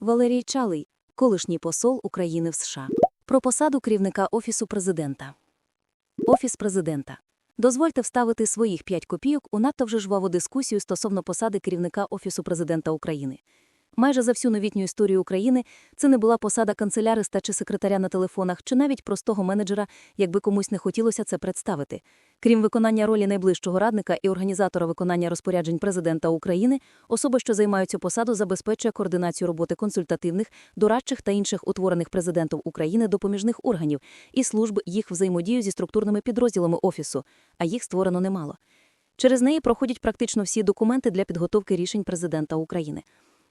Валерій Чалий, колишній посол України в США. Про посаду керівника Офісу президента. Офіс президента. Дозвольте вставити своїх 5 копійок у надто вже жваву дискусію стосовно посади керівника Офісу президента України. Майже за всю новітню історію України це не була посада канцеляриста чи секретаря на телефонах, чи навіть простого менеджера, якби комусь не хотілося це представити. Крім виконання ролі найближчого радника і організатора виконання розпоряджень президента України, особа, що займає цю посаду, забезпечує координацію роботи консультативних, дорадчих та інших утворених президентом України допоміжних органів і служб їх взаємодію зі структурними підрозділами офісу, а їх створено немало. Через неї проходять практично всі документи для підготовки рішень президента України.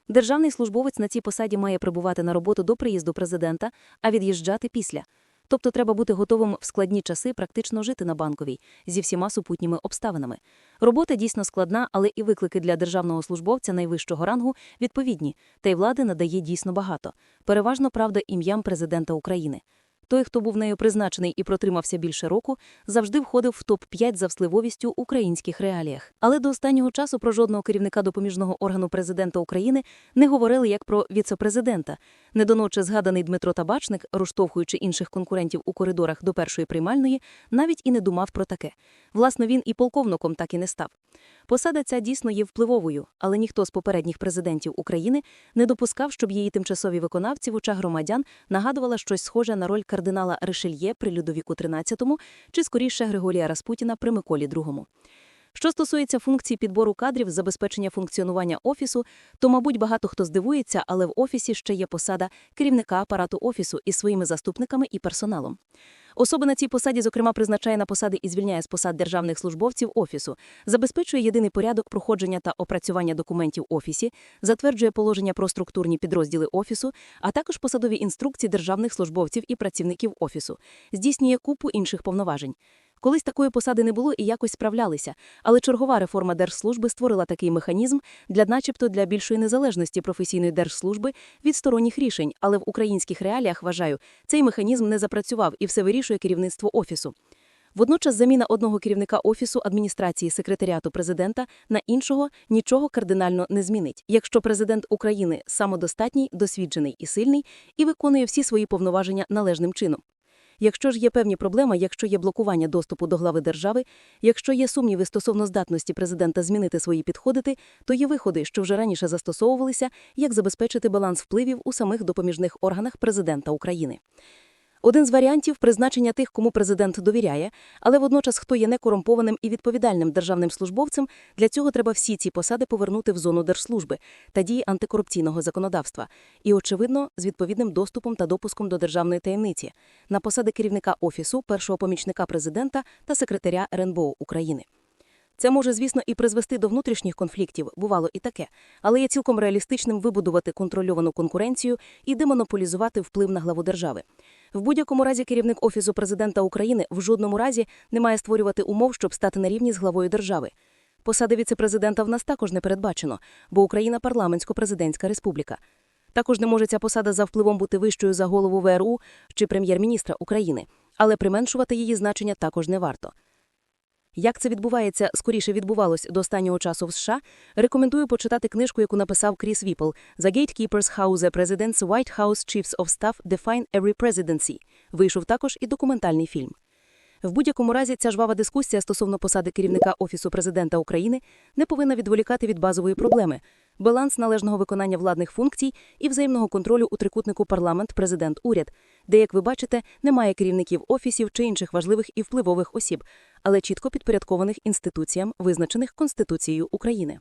Державний службовець на цій посаді має прибувати на роботу до приїзду президента, а від'їжджати після. Тобто треба бути готовим в складні часи практично жити на банковій зі всіма супутніми обставинами. Робота дійсно складна, але і виклики для державного службовця найвищого рангу відповідні, та й влади надає дійсно багато. Переважно правда ім'ям президента України. Той, хто був нею призначений і протримався більше року, завжди входив в топ-5 за всливовістю українських реаліях. Але до останнього часу про жодного керівника допоміжного органу президента України не говорили як про віцепрезидента. Недоноче згаданий Дмитро Табачник, розштовхуючи інших конкурентів у коридорах до першої приймальної, навіть і не думав про таке. Власне, він і полковником так і не став. Посада ця дійсно є впливовою, але ніхто з попередніх президентів України не допускав, щоб її тимчасові виконавці в очах громадян нагадувала щось схоже на роль кардинала Ришельє при Людовіку XIII чи скоріше Григорія Распутіна при Миколі II. Що стосується функції підбору кадрів, забезпечення функціонування офісу, то, мабуть, багато хто здивується, але в офісі ще є посада керівника апарату офісу із своїми заступниками і персоналом. Особа на цій посаді, зокрема, призначає на посади і звільняє з посад державних службовців офісу, забезпечує єдиний порядок проходження та опрацювання документів офісі, затверджує положення про структурні підрозділи офісу, а також посадові інструкції державних службовців і працівників офісу, здійснює купу інших повноважень. Колись такої посади не було і якось справлялися, але чергова реформа держслужби створила такий механізм для, начебто, для більшої незалежності професійної держслужби від сторонніх рішень. Але в українських реаліях вважаю, цей механізм не запрацював і все вирішує керівництво офісу. Водночас заміна одного керівника офісу адміністрації секретаріату президента на іншого нічого кардинально не змінить, якщо президент України самодостатній, досвідчений і сильний і виконує всі свої повноваження належним чином. Якщо ж є певні проблеми, якщо є блокування доступу до глави держави, якщо є сумніви стосовно здатності президента змінити свої підходити, то є виходи, що вже раніше застосовувалися, як забезпечити баланс впливів у самих допоміжних органах президента України. Один з варіантів призначення тих, кому президент довіряє, але водночас хто є некорумпованим і відповідальним державним службовцем, для цього треба всі ці посади повернути в зону держслужби та дії антикорупційного законодавства, і, очевидно, з відповідним доступом та допуском до державної таємниці. На посади керівника офісу, першого помічника президента та секретаря РНБО України. Це може, звісно, і призвести до внутрішніх конфліктів, бувало і таке, але є цілком реалістичним вибудувати контрольовану конкуренцію і демонополізувати вплив на главу держави. В будь-якому разі керівник Офісу президента України в жодному разі не має створювати умов, щоб стати на рівні з главою держави. Посади віцепрезидента в нас також не передбачено, бо Україна парламентсько-президентська республіка. Також не може ця посада за впливом бути вищою за голову ВРУ чи прем'єр-міністра України, але применшувати її значення також не варто. Як це відбувається, скоріше відбувалось до останнього часу в США, рекомендую почитати книжку, яку написав Кріс Віпл «The Gatekeepers How President's White House Chiefs of Staff Define Every Presidency». Вийшов також і документальний фільм. В будь-якому разі ця жвава дискусія стосовно посади керівника Офісу президента України не повинна відволікати від базової проблеми – баланс належного виконання владних функцій і взаємного контролю у трикутнику парламент-президент-уряд, де, як ви бачите, немає керівників офісів чи інших важливих і впливових осіб, але чітко підпорядкованих інституціям, визначених Конституцією України.